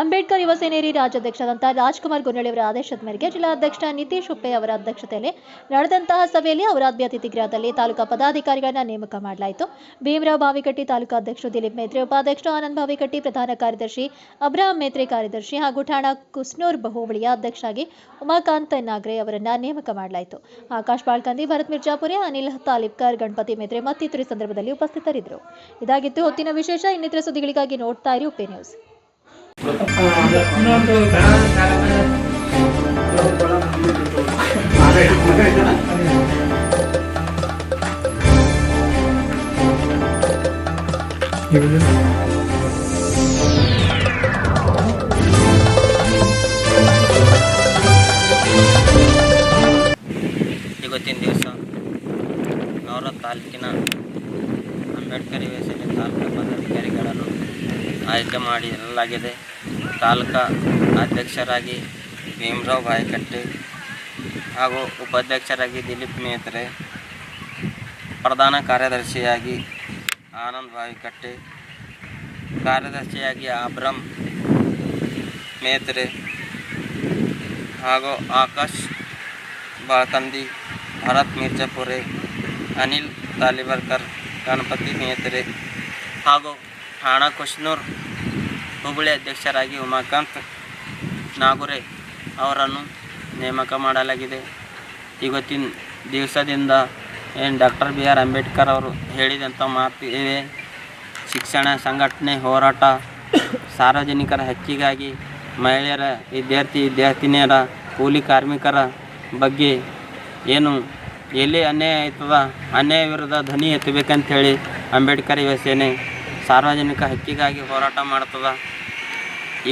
ಅಂಬೇಡ್ಕರ್ ಯುವ ಸೇನೇರಿ ರಾಜ್ಯಾಧ್ಯಕ್ಷರಾದಂಥ ರಾಜ್ಕುಮಾರ್ ಗುನ್ನಳ್ಳಿ ಅವರ ಆದೇಶದ ಮೇರೆಗೆ ಜಿಲ್ಲಾಧ್ಯಕ್ಷ ನಿತೀಶ್ ಉಪ್ಪೆ ಅವರ ಅಧ್ಯಕ್ಷತೆಯಲ್ಲಿ ನಡೆದಂತಹ ಸಭೆಯಲ್ಲಿ ಅವರ ಅತಿಥಿ ಗೃಹದಲ್ಲಿ ತಾಲೂಕಾ ಪದಾಧಿಕಾರಿಗಳನ್ನ ನೇಮಕ ಮಾಡಲಾಯಿತು. ಭೀಮರಾವ್ ಬಾವಿಕಟ್ಟಿ ತಾಲೂಕಾ ಅಧ್ಯಕ್ಷರು ದಿಲೀಪ್ ಮೇತ್ರೆ ಉಪಾಧ್ಯಕ್ಷ ಆನಂದ್ ಬಾವಿಕಟ್ಟಿ, ಪ್ರಧಾನ ಕಾರ್ಯದರ್ಶಿ ಅಬ್ರಹಾಂ ಮೇತ್ರೆ ಕಾರ್ಯದರ್ಶಿ ಹಾಗೂ ಠಾಣಾ ಕುಸ್ನೂರ್ ಬಹುಬಳಿಯ ಅಧ್ಯಕ್ಷರಾಗಿ ಉಮಾಕಾಂತ್ ನಾಗ್ರೆ ಅವರನ್ನ ನೇಮಕ ಮಾಡಲಾಯಿತು. ಆಕಾಶ್ ಬಾಳ್ಕಂದಿ, ಭರತ್ ಮಿರ್ಜಾಪುರಿ, ಅನಿಲ್ ತಾಲಿಪ್ಕರ್ ಗಣಪತಿ ಮೇತ್ರೆ ಮತ್ತಿತರ ಸಂದರ್ಭದಲ್ಲಿ ಉಪಸ್ಥಿತರಿದ್ದರು. ಇದಾಗಿತ್ತು, ಹೊತ್ತಿನ ವಿಶೇಷ ಇನ್ನಿತರ ಸುದ್ದಿಗಳಿಗಾಗಿ ನೋಡ್ತಾ ಇರಿ ಉಪ್ಪೆ ನ್ಯೂಸ್. ಇವತ್ತಿನ ದಿವಸ ಅವರ ತಾಲೂಕಿನ ಅಂಬೇಡ್ಕರ್ ಯುವಸೇನೆ ತಾಲೂಕು ಪದಾಧಿಕಾರಿಗಳನ್ನು ಆಯ್ಕೆ ಮಾಡಲಾಗಿದೆ ತಾಲೂಕಾ ಅಧ್ಯಕ್ಷರಾಗಿ ಭೀಮರಾವ್ ಬಾಯಿಕಟ್ಟೆ ಹಾಗೂ ಉಪಾಧ್ಯಕ್ಷರಾಗಿ ದಿಲೀಪ್ ಮೇತ್ರೆ, ಪ್ರಧಾನ ಕಾರ್ಯದರ್ಶಿಯಾಗಿ ಆನಂದ್ ಬಾವಿಕಟ್ಟೆ ಕಾರ್ಯದರ್ಶಿಯಾಗಿ ಅಬ್ರಮ್ ಮೇತ್ರೆ ಹಾಗೂ ಆಕಾಶ್ ಬಾಳ್ಕಂದಿ, ಭರತ್ ಮಿರ್ಜಾಪುರೆ, ಅನಿಲ್ ತಾಲಿಬರ್ಕರ್, ಗಣಪತಿ ಮೇತ್ರೆ ಹಾಗೂ ಠಾಣಾ ಕುಶ್ನೂರ್ ಹುಬ್ಬಳ್ಳಿ ಅಧ್ಯಕ್ಷರಾಗಿ ಉಮಾಕಾಂತ್ ನಾಗುರೆ ಅವರನ್ನು ನೇಮಕ ಮಾಡಲಾಗಿದೆ. ಇವತ್ತಿನ ದಿವಸದಿಂದ ಏನು ಡಾಕ್ಟರ್ ಬಿ ಆರ್ ಅಂಬೇಡ್ಕರ್ ಅವರು ಹೇಳಿದಂಥ ಮಾತು ಇವೆ ಶಿಕ್ಷಣ ಸಂಘಟನೆ ಹೋರಾಟ ಸಾರ್ವಜನಿಕರ ಹಕ್ಕಿಗಾಗಿ ಮಹಿಳೆಯರ, ವಿದ್ಯಾರ್ಥಿ, ವಿದ್ಯಾರ್ಥಿನಿಯರ, ಕೂಲಿ ಕಾರ್ಮಿಕರ ಬಗ್ಗೆ ಏನು, ಎಲ್ಲಿ ಅನ್ಯಾಯ ಆಯ್ತದ, ಅನ್ಯಾಯ ವಿರುದ್ಧ ಧ್ವನಿ ಎತ್ತಬೇಕಂತೇಳಿ ಅಂಬೇಡ್ಕರ್ ಯುವ ಸೇನೆ ಸಾರ್ವಜನಿಕ ಹಕ್ಕಿಗಾಗಿ ಹೋರಾಟ ಮಾಡ್ತದ.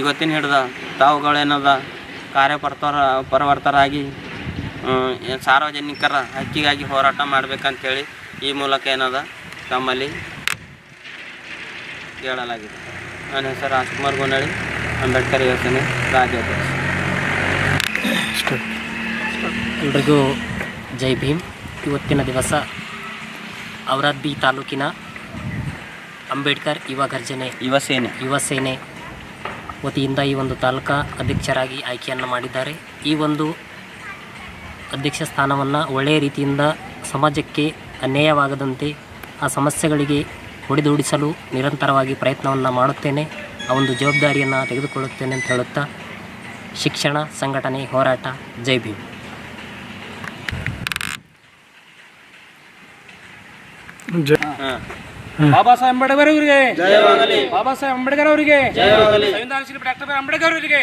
ಇವತ್ತಿನ ಹಿಡ್ದ ತಾವುಗಳೇನದ ಕಾರ್ಯಪರ್ತರ ಪರವರ್ತರಾಗಿ ಸಾರ್ವಜನಿಕರ ಹಕ್ಕಿಗಾಗಿ ಹೋರಾಟ ಮಾಡ್ಬೇಕಂತೇಳಿ ಈ ಮೂಲಕ ಏನದ ತಮ್ಮಲ್ಲಿ ಕೇಳಲಾಗಿದೆ ನನ್ನ ಹೆಸರು ರಾಜ್ಕುಮಾರ್ ಗೋನಳ್ಳಿ ಅಂಬೇಡ್ಕರ್ ಯೋಜನೆ ರಾಜ್ಯಾಧ್ಯಕ್ಷ. ಎಲ್ರಿಗೂ ಜೈ ಭೀಮ್. ಇವತ್ತಿನ ದಿವಸ ಔರಾದ್ಬಿ ತಾಲೂಕಿನ ಅಂಬೇಡ್ಕರ್ ಯುವ ಗರ್ಜನೆ ಯುವ ಸೇನೆ. ಯುವ ಸೇನೆ ವತಿಯಿಂದ ಈ ಒಂದು ತಾಲೂಕಾ ಅಧ್ಯಕ್ಷರಾಗಿ ಆಯ್ಕೆಯನ್ನು ಮಾಡಿದ್ದಾರೆ. ಈ ಒಂದು ಅಧ್ಯಕ್ಷ ಸ್ಥಾನವನ್ನು ಒಳ್ಳೆಯ ರೀತಿಯಿಂದ ಸಮಾಜಕ್ಕೆ ಅನ್ಯಾಯವಾಗದಂತೆ ಆ ಸಮಸ್ಯೆಗಳಿಗೆ ಹೊಡೆದೋಡಿಸಲು ನಿರಂತರವಾಗಿ ಪ್ರಯತ್ನವನ್ನು ಮಾಡುತ್ತೇನೆ. ಆ ಒಂದು ಜವಾಬ್ದಾರಿಯನ್ನು ತೆಗೆದುಕೊಳ್ಳುತ್ತೇನೆ ಅಂತ ಹೇಳುತ್ತಾ ಶಿಕ್ಷಣ ಸಂಘಟನೆ ಹೋರಾಟ ಜೈ ಭೀಮ್. ಹಾಂ. ಬಾಬಾ ಸಾಹೇಬ್ ಅಂಬೇಡ್ಕರ್ ಅವರಿಗೆ. ಬಾಬಾ ಸಾಹೇಬ್ ಅಂಬೇಡ್ಕರ್ ಅವರಿಗೆ. ಸಂವಿಧಾನ ಶಿಲ್ಪಿ ಡಾಕ್ಟರ್ ಅಂಬೇಡ್ಕರ್ ಅವರಿಗೆ.